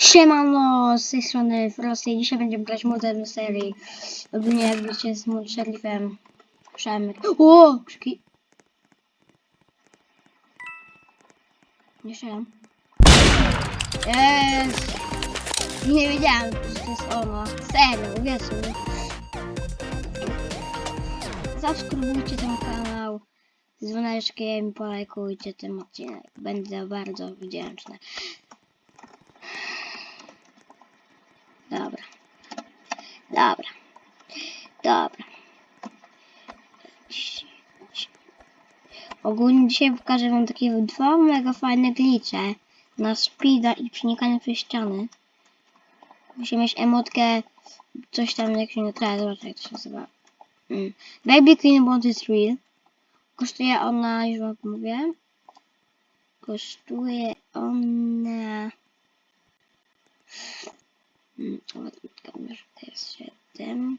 Siemano, z tej strony Frosty. Dzisiaj będziemy grać modern serii. Ogólnie jak wiecie z mod szerifem Przemek. O! Krzyki. Nie strzelam. Jest! Nie wiedziałem, że to jest ona. Serio, wiesz mi. Zasubskrybujcie ten kanał z dzwoneczkiem polajkujcie ten odcinek. Będę bardzo wdzięczny. Dobra. Dobra. Dobra. Ogólnie dzisiaj pokażę wam takie dwa mega fajne glicze na speeda i przenikanie przez ściany. Musimy mieć emotkę coś tam jak się nie traja, zobaczcie jak to się nazywa. Mm. Baby Clean Bond is real. Kosztuje ona, już wam mówię. Kosztuje ona... Mm, ładniutka, może to jest 7.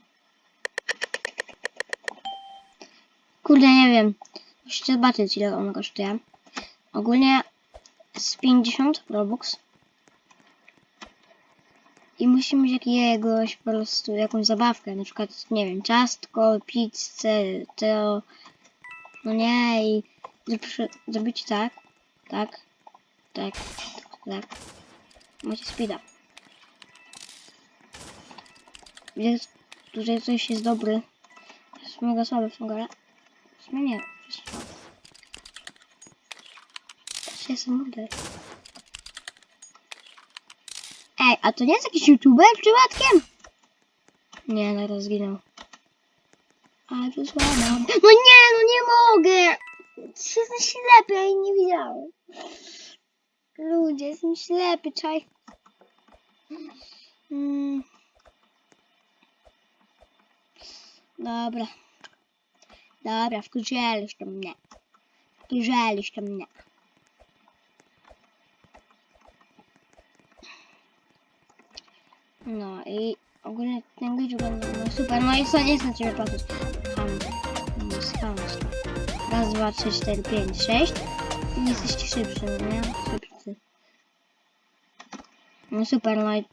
Kurde, nie wiem. Musicie zobaczyć, ile ona kosztuje. Ogólnie z 50 Robux. I musimy mieć jakiegoś po prostu jakąś zabawkę, na przykład, nie wiem, ciastko, pizzę, to... No nie, i zrób- zrobicie tak, tak, tak, tak. Macie speeda. Widzę, tutaj coś jest dobry. Jest mega słaby w ogóle. W sumie nie. jest. Patrzcie, jestem. Ej, a to nie jest jakiś youtuber przypadkiem? Nie, no zginął. Ale to słabo. No nie, no nie mogę! Jestem ślepy, ja jej nie widziałem. Ludzie, jestem ślepy, czaj. Mm. Dobra. Dobra, wkurzyliście mnie. Wkurzyliście mnie. No i ogólnie ten glitch wygląda no super. No i co nie na ciebie patrzeć. Ham. Jest hamstwo. Raz, dwa, trzy, cztery, pięć, sześć. I jesteście szybszy, no nie? Szybcy. No super, no i...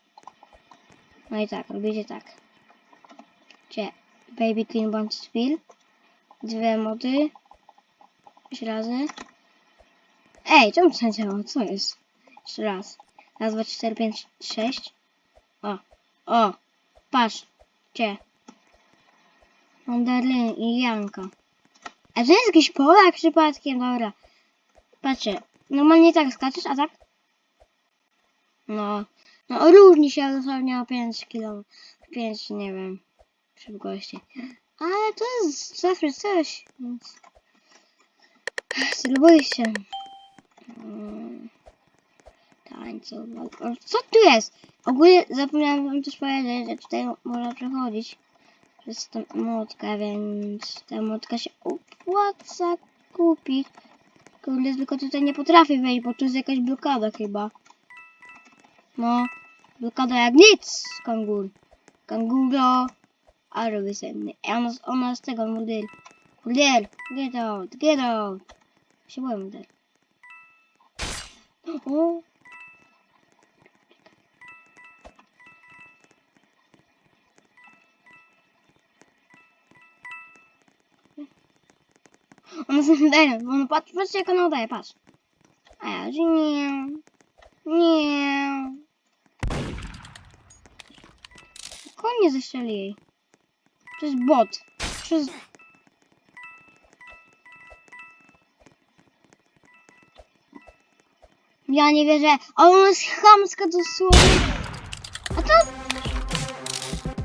No i tak, robicie tak. Gdzie? Baby Clean Bond Spill. Dwie mody. Trzy razy. Ej, czemu to nie działa? Co jest? Jeszcze raz. Raz, dwa, cztery, pięć, sześć. O, o, patrz. Gdzie? Mandaryn i Janka. A to jest jakiś Polak przypadkiem? Dobra. Patrzcie. Normalnie tak skaczesz, a tak? No. No różni się dosłownie o 5 km. 5, nie wiem. Szybkości. Ale to jest zawsze coś, więc... Spróbujcie. Mm, Tańcował. O, Co tu jest? Ogólnie zapomniałem wam też powiedzieć, że tutaj można przechodzić przez tą młotkę, więc ta młotka się opłaca kupić. Kurde, tylko tutaj nie potrafię wejść, bo tu jest jakaś blokada chyba. No, blokada jak nic, kangur. Kanguro. Ale wysępny. Ej, ona, ona z tego model. Model, get out, get out. Się boję model. O. Ona sobie daje, ona patrz, patrzcie jak ona daje, patrz. A ja, że nie. Nie. Konie zeszczeli jej. To jest bot. To jest... Ja nie wierzę. Ale ona jest chamska dosłownie. A to...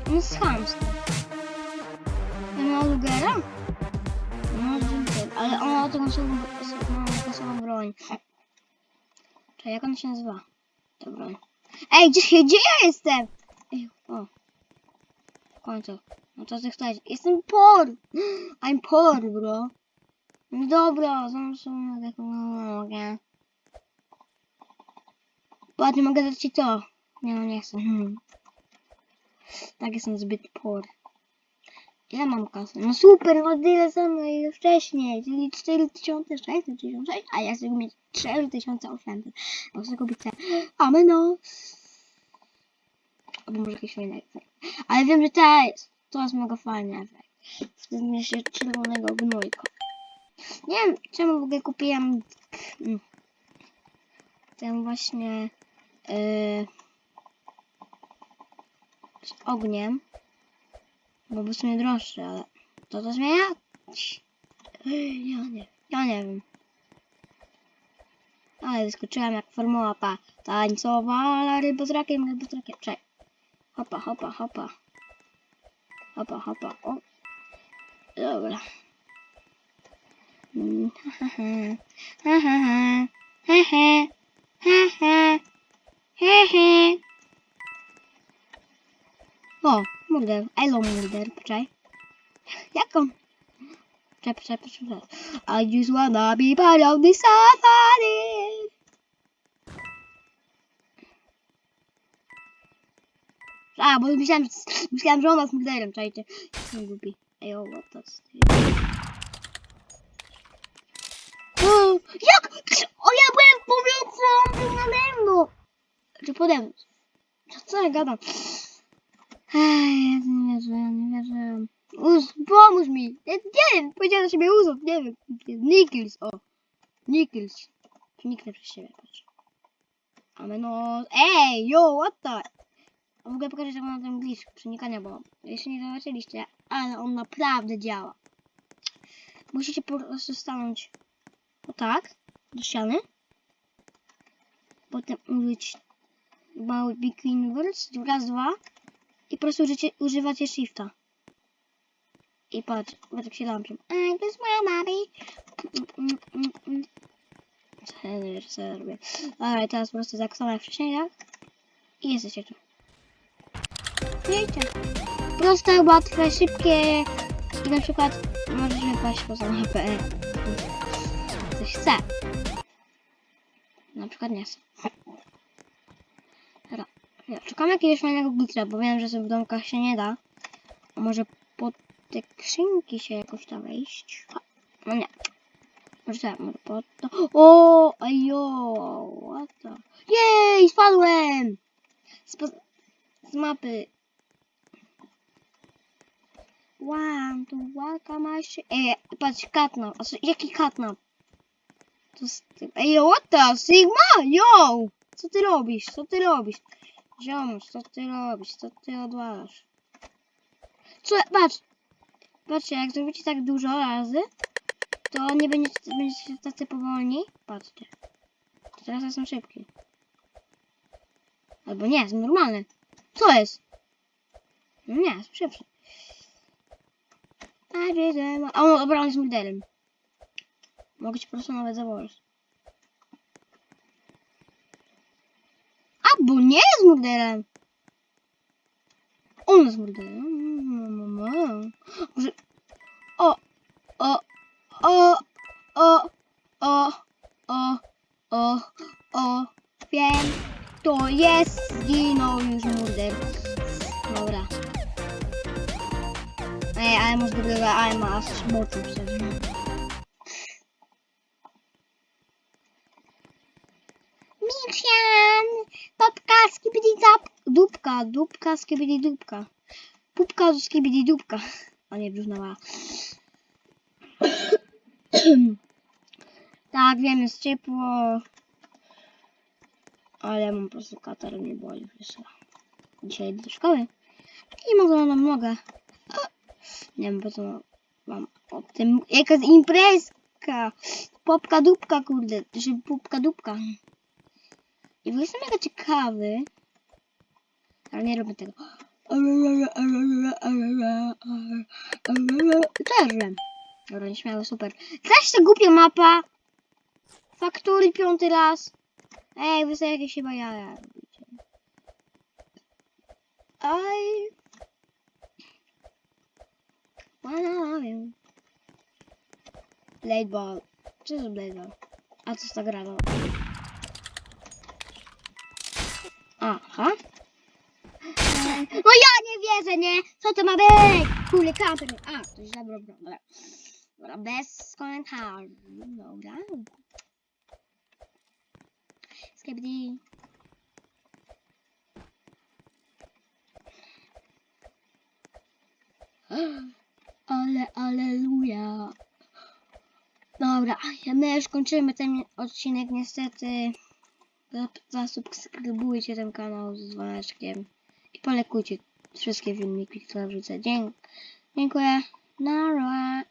Ona jest chamska. Ja ma Lugera? No, dziękuję. Ale ona ma taką samą, taką samą broń. Czekaj, jak ona się nazywa? Ta broń. Ej, gdzie, gdzie ja jestem? Ej, o. W końcu. No to ty chcesz. Jestem por! I'm por, bro. No dobra, zawsze taką mogę. Patrz, mogę dać ci to. Nie no, nie chcę. Hmm. Tak, jestem zbyt por. Ile mam kasy? No super, no tyle samo ile wcześniej, czyli 4666, a ja chcę mieć 4800. Ja chcę kupić te Ameno. Albo może inny efekt. Ale wiem, że ta jest. To jest mega fajny efekt. Wtedy mnie się czerwonego gnojka. Nie wiem, czemu w ogóle kupiłem mm, ten właśnie yy, z ogniem. Bo był w sumie droższy, ale to to zmienia? Ja nie, ja nie wiem. Ale wyskoczyłam jak formuła pa. Tańcowała ryba z rakiem, ryba z rakiem. Czekaj. Hopa, hopa, hopa. Hopa, hopa. O. Dobra. O, murder. Elo murder. Poczekaj. Jak on? Czekaj, poczekaj, poczekaj. I just wanna be part of the safari. A, bo myślałem, myślałem, że ona jest murderem, czajcie. Nie głupi. Ej, o, what. O, jak? O, ja byłem w powietrzu, on był nade mną. Czy pode mną? Co, ja gadam? Ej, ja nie wierzę, ja nie wierzę. Uz, pomóż mi. Ja nie wiem, powiedziałem do siebie Uzów, nie wiem. Nickels, o. Nickels. Niknę przez siebie, patrz. Amenos. Ej, yo, what the? A w ogóle pokażę, jak mam ten glitch przenikania, bo jeszcze nie zobaczyliście, ale on naprawdę działa. Musicie po prostu stanąć o tak, do ściany. Potem użyć mały Big Inverse, raz, dwa. I po prostu użycie, używacie shifta. I patrz, patrz jak się lampią. I to jest moja mami. Co ja robię. Ale teraz po prostu tak jak wcześniej, tak? I jesteście tu. Wiecie. Proste, łatwe, szybkie. I na przykład możesz wypaść poza HP. Coś chce. Na przykład nie chce. Dobra. Ja Szukam jakiegoś fajnego glitra, bo wiem, że sobie w domkach się nie da. A może pod te skrzynki się jakoś tam wejść? No nie. Może tak, może pod to. O, ajo, what the... Jej, spadłem! Z, po- z mapy. One, tu łaka ma się. Ej, patrz, katnap. Jaki katnap? To. Ej, what the? Sigma? Yo! Co ty robisz? Co ty robisz? Ziomuś, co ty robisz? Co ty odwalasz? Co? Patrz! Patrzcie, jak zrobicie tak dużo razy, to nie będziecie, będziecie tacy powolni. Patrzcie. Teraz jestem szybki. Albo nie, jestem normalny. Co jest? No nie, jestem szybszy. A, wiedzę, ma- A, o, dobra, on jest modelem. Mogę ci po prostu nawet zawołać. A, bo nie jest modelem. On jest modelem. Może... O, o, o, o, o, o, o, o, wiem. To jest, zginął już murder. Dobra. Ej, ale masz dobrego aima, aż mocno szczerze. Michian! Popka, skibidi zap... Dupka, dupka, skibidi dupka. Pupka, skibidi dupka. O nie, brzuch mała. tak, wiem, jest ciepło. Ale mam po prostu katar, mnie boli. Wiesz. Dzisiaj idę do szkoły. I mogę nam mogę. Nie wiem po co mam o tym. Jaka jest imprezka! Popka dupka, kurde. Że popka dupka. I w jestem mega ciekawy. Ale nie robię tego. Wiem. Dobra, nieśmiały, super. Zaś ta głupia mapa. Faktury piąty raz. Ej, wy sobie jakieś chyba jaja robicie. Aj. Panowie. Blade ball. Co jest blade ball? A co z gra? Aha. No ja nie wierzę, nie? Co to ma być? Kurde, kamper. A, to jest dobra, dobra. Dobra, bez komentarzy. Dobra. Skibidi. Ale, aleluja. Dobra, my już kończymy ten odcinek niestety. Zasubskrybujcie ten kanał z dzwoneczkiem i polekujcie wszystkie filmiki, które wrzucę. Dzięk- Dziękuję. Nara.